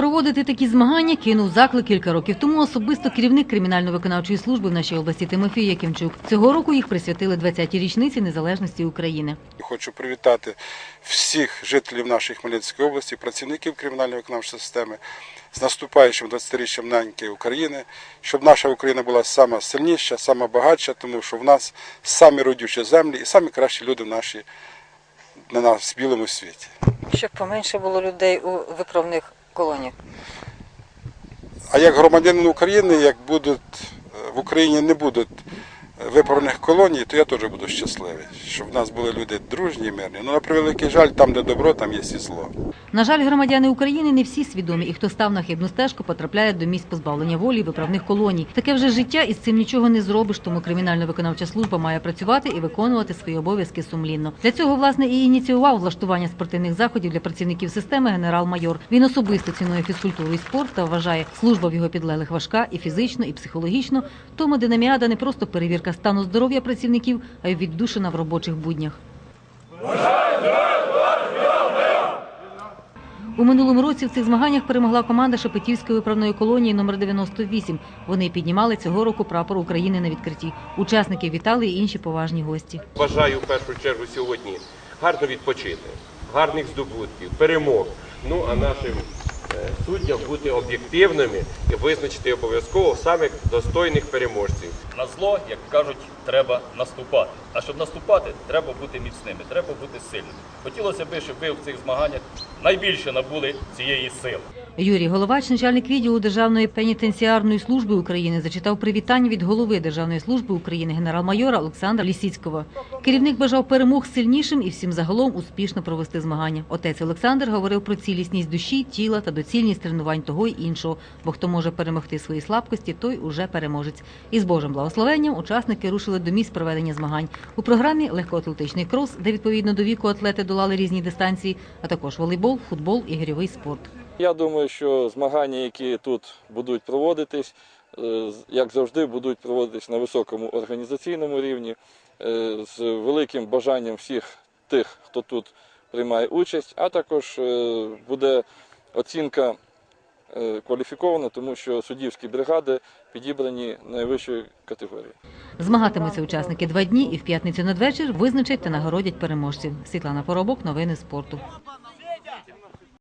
Проводити такі змагання кинув заклик кілька років тому особисто керівник кримінально-виконавчої служби в нашій області Тимофій Якимчук. Цього року їх присвятили 20-й річниці незалежності України. Хочу привітати всіх жителів нашої Хмельницької області, працівників кримінально-виконавчої системи з наступаючим 20-річчям неньки України, щоб наша Україна була сама сильніша, сама багатша, тому що в нас самі родючі землі і самі кращі люди в нашій на нас білому світі. Щоб поменше було людей у виправних колоніях. А як громадянин України, як будуть е, в Україні не будуть виправних колоній, то я теж буду щасливий, щоб в нас були люди дружні мирні. Ну, на превеликий жаль, там, де добро, там є і зло. На жаль, громадяни України не всі свідомі, і хто став на хибну стежку, потрапляє до місць позбавлення волі виправних колоній. Таке вже життя, і з цим нічого не зробиш. Тому кримінально-виконавча служба має працювати і виконувати свої обов'язки сумлінно. Для цього власне і ініціював влаштування спортивних заходів для працівників системи генерал-майор. Він особисто цінує фізкультуру і спорт та вважає, служба в його підлеглих важка і фізично, і психологічно. Тому динаміада не просто перевірка стану здоров'я працівників, а й віддушина в робочих буднях. У минулому році в цих змаганнях перемогла команда Шепетівської виправної колонії номер 98. Вони піднімали цього року прапор України на відкритті. Учасників вітали і інші поважні гості. Бажаю в першу чергу сьогодні гарно відпочити, гарних здобутків, перемог. Ну а нашим е, суддям бути об'єктивними визначити обов'язково самих достойних переможців. На зло, як кажуть, треба наступати. А щоб наступати, треба бути міцними, треба бути сильними. Хотілося б, щоб ви в цих змаганнях найбільше набули цієї сили. Юрій Головач, начальник відділу Державної пенітенціарної служби України, зачитав привітання від голови Державної служби України генерал-майора Олександра Лісіцького. Керівник бажав перемог сильнішим і всім загалом успішно провести змагання. Отець Олександр говорив про цілісність душі, тіла та доцільність тренувань того й іншого. Бо хто може перемогти свої слабкості, той уже переможець. І з Божим благословенням учасники рушили до місць проведення змагань. У програмі легкоатлетичний крос, де відповідно до віку атлети долали різні дистанції, а також волейбол, футбол і гірьовий спорт. Я думаю, що змагання, які тут будуть проводитись, е, як завжди, будуть проводитись на високому організаційному рівні, е, з великим бажанням всіх тих, хто тут приймає участь, а також е, буде оцінка кваліфікована, тому що суддівські бригади підібрані найвищої категорії. Змагатимуться учасники два дні і в п'ятницю надвечір визначать та нагородять переможців. Світлана Поробок, новини спорту.